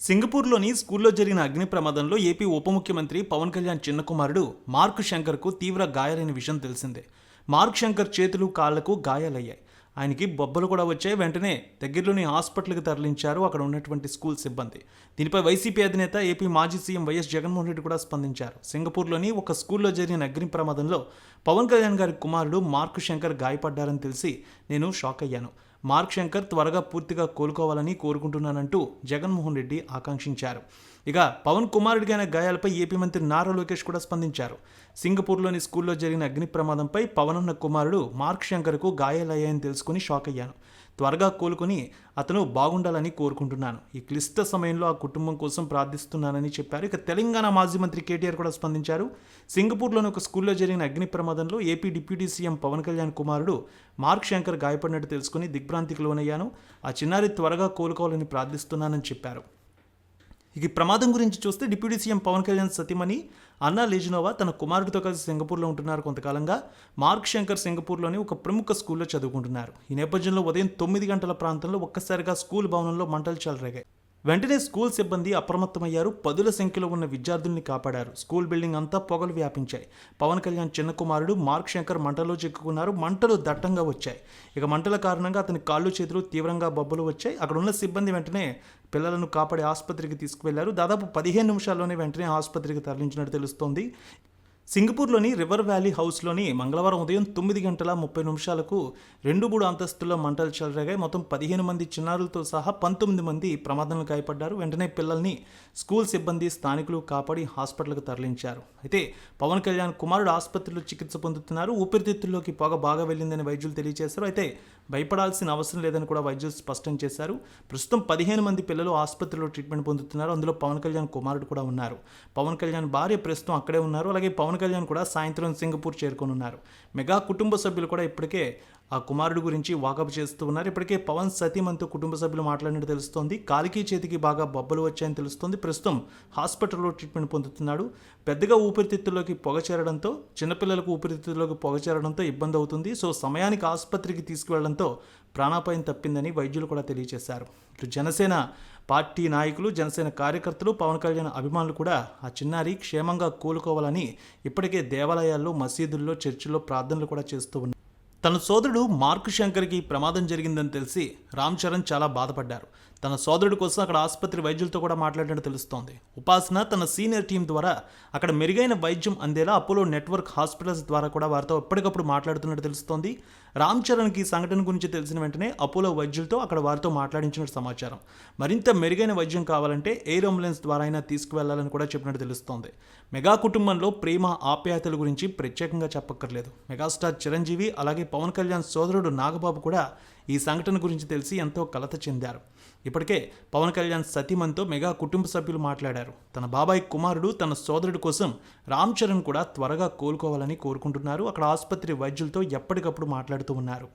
సింగపూర్లోని స్కూల్లో జరిగిన అగ్ని ప్రమాదంలో ఏపీ ఉప ముఖ్యమంత్రి పవన్ కళ్యాణ్ చిన్న కుమారుడు మార్క్ శంకర్కు తీవ్ర గాయాలైన విషయం తెలిసిందే. మార్క్ శంకర్ చేతులు కాళ్ళకు గాయాలయ్యాయి. ఆయనకి బొబ్బలు కూడా వచ్చాయి. వెంటనే దగ్గరలోని హాస్పిటల్కి తరలించారు అక్కడ ఉన్నటువంటి స్కూల్ సిబ్బంది. దీనిపై వైసీపీ అధినేత ఏపీ మాజీ సీఎం వైఎస్ జగన్మోహన్ రెడ్డి కూడా స్పందించారు. సింగపూర్లోని ఒక స్కూల్లో జరిగిన అగ్ని ప్రమాదంలో పవన్ కళ్యాణ్ గారి కుమారుడు మార్క్ శంకర్ గాయపడ్డారని తెలిసి నేను షాక్ అయ్యాను. మార్క్ శంకర్ త్వరగా పూర్తిగా కోలుకోవాలని కోరుకుంటున్నానంటూ జగన్మోహన్ రెడ్డి ఆకాంక్షించారు. ఇక పవన్ కుమారుడికి గాయాలపై ఏపీ మంత్రి నారా లోకేష్ కూడా స్పందించారు. సింగపూర్లోని స్కూల్లో జరిగిన అగ్ని ప్రమాదంపై పవన్ అన్న కుమారుడు మార్క్ శంకర్కు గాయాలయ్యాయని తెలుసుకుని షాక్ అయ్యాను. త్వరగా కోలుకుని అతను బాగుండాలని కోరుకుంటున్నాను. ఈ క్లిష్ట సమయంలో ఆ కుటుంబం కోసం ప్రార్థిస్తున్నానని చెప్పారు. ఇక తెలంగాణ మాజీ మంత్రి కేటీఆర్ కూడా స్పందించారు. సింగపూర్లోని ఒక స్కూల్లో జరిగిన అగ్ని ప్రమాదంలో AP deputy CM Pawan Kalyan కుమారుడు మార్క్ శంకర్ గాయపడినట్టు తెలుసుకుని దిగ్భ్రాంతికి లోనయ్యాను. ఆ చిన్నారి త్వరగా కోలుకోవాలని ప్రార్థిస్తున్నానని చెప్పారు. ఇక ప్రమాదం గురించి చూస్తే డిప్యూటీ సీఎం పవన్ కళ్యాణ్ సతీమణి అన్నా లేజినోవా తన కుమారుడితో కలిసి సింగపూర్లో ఉంటున్నారు కొంతకాలంగా. మార్క్ శంకర్ సింగపూర్లోని ఒక ప్రముఖ స్కూల్లో చదువుకుంటున్నారు. ఈ నేపథ్యంలో ఉదయం తొమ్మిది గంటల ప్రాంతంలో ఒక్కసారిగా స్కూల్ భవనంలో మంటలు చెలరేగాయి. వెంటనే స్కూల్ సిబ్బంది అప్రమత్తమయ్యారు. పదుల సంఖ్యలో ఉన్న విద్యార్థుల్ని కాపాడారు. స్కూల్ బిల్డింగ్ అంతా పొగలు వ్యాపించాయి. పవన్ కళ్యాణ్ చిన్న కుమారుడు మార్క్ శంకర్ మంటలో చిక్కుకున్నారు. మంటలు దట్టంగా వచ్చాయి. ఇక మంటల కారణంగా అతని కాళ్ళు చేతులు తీవ్రంగా బొబ్బలు వచ్చాయి. అక్కడ ఉన్న సిబ్బంది వెంటనే పిల్లలను కాపాడే ఆసుపత్రికి తీసుకువెళ్ళారు. దాదాపు పదిహేను నిమిషాల్లోనే వెంటనే ఆసుపత్రికి తరలించినట్టు తెలుస్తోంది. సింగపూర్లోని రివర్ వ్యాలీ హౌస్లోని మంగళవారం ఉదయం తొమ్మిది గంటల ముప్పై నిమిషాలకు రెండు మూడు అంతస్తుల్లో మంటలు చెలరేగాయి. మొత్తం పదిహేను మంది చిన్నారులతో సహా పంతొమ్మిది మంది ప్రమాదంలో గాయపడ్డారు. వెంటనే పిల్లల్ని స్కూల్ సిబ్బంది స్థానికులు కాపాడి హాస్పిటల్కు తరలించారు. అయితే పవన్ కళ్యాణ్ కుమారుడు ఆసుపత్రిలో చికిత్స పొందుతున్నారు. ఊపిరితిత్తుల్లోకి పొగ బాగా వెళ్ళిందని వైద్యులు తెలియజేశారు. అయితే భయపడాల్సిన అవసరం లేదని కూడా వైద్యులు స్పష్టం చేశారు. ప్రస్తుతం పదిహేను మంది పిల్లలు ఆసుపత్రిలో ట్రీట్మెంట్ పొందుతున్నారు. అందులో పవన్ కళ్యాణ్ కుమారుడు కూడా ఉన్నారు. పవన్ కళ్యాణ్ భార్య ప్రస్తుతం అక్కడే ఉన్నారు. అలాగే పవన్ కళ్యాణ్ కూడా సాయంత్రం సింగపూర్ చేరుకోనున్నారు. మెగా కుటుంబ సభ్యులు కూడా ఇప్పటికే ఆ కుమారుడు గురించి వాకప్ చేస్తూ ఉన్నారు. ఇప్పటికే పవన్ సతీమణితో కుటుంబ సభ్యులు మాట్లాడినట్టు తెలుస్తోంది. కాలికి చేతికి బాగా బొబ్బలు వచ్చాయని తెలుస్తోంది. ప్రస్తుతం హాస్పిటల్లో ట్రీట్మెంట్ పొందుతున్నాడు. పెద్దగా ఊపిరితిత్తుల్లోకి పొగ చేరడంతో చిన్నపిల్లలకు ఊపిరితిత్తుల్లోకి పొగ చేరడంతో ఇబ్బంది అవుతుంది. సో సమయానికి ఆసుపత్రికి తీసుకువెళ్ళడంతో ప్రాణాపాయం తప్పిందని వైద్యులు కూడా తెలియజేశారు. ఇటు జనసేన పార్టీ నాయకులు జనసేన కార్యకర్తలు పవన్ కళ్యాణ్ అభిమానులు కూడా ఆ చిన్నారి క్షేమంగా కోలుకోవాలని ఇప్పటికే దేవాలయాల్లో మసీదుల్లో చర్చిల్లో ప్రార్థనలు కూడా చేస్తూ ఉన్నారు. తన సోదరుడు మార్క్ శంకర్కి ప్రమాదం జరిగిందని తెలిసి రామ్ చరణ్ చాలా బాధపడ్డారు. తన సోదరుడి కోసం అక్కడ ఆసుపత్రి వైద్యులతో కూడా మాట్లాడినట్టు తెలుస్తోంది. ఉపాసన తన సీనియర్ టీం ద్వారా అక్కడ మెరుగైన వైద్యం అందేలా అపోలో నెట్వర్క్ హాస్పిటల్స్ ద్వారా కూడా వారితో ఎప్పటికప్పుడు మాట్లాడుతున్నట్టు తెలుస్తోంది. రామ్ చరణ్కి ఈ సంఘటన గురించి తెలిసిన వెంటనే అపోలో వైద్యులతో అక్కడ వారితో మాట్లాడించినట్టు సమాచారం. మరింత మెరుగైన వైద్యం కావాలంటే ఎయిర్ అంబులెన్స్ ద్వారా అయినా తీసుకువెళ్ళాలని కూడా చెప్పినట్టు తెలుస్తోంది. మెగా కుటుంబంలో ప్రేమ ఆప్యాయతల గురించి ప్రత్యేకంగా చెప్పక్కర్లేదు. మెగాస్టార్ చిరంజీవి అలాగే పవన్ కళ్యాణ్ సోదరుడు నాగబాబు కూడా ఈ సంఘటన గురించి తెలిసి ఎంతో కలత చెందారు. ఇప్పటికే పవన్ కళ్యాణ్ సతీమన్తో మెగా కుటుంబ సభ్యులు మాట్లాడారు. తన బాబాయ్ కుమారుడు తన సోదరుడి కోసం రామ్ చరణ్ కూడా త్వరగా కోలుకోవాలని కోరుకుంటున్నారు. అక్కడ ఆసుపత్రి వైద్యులతో ఎప్పటికప్పుడు మాట్లాడుతూ ఉన్నారు.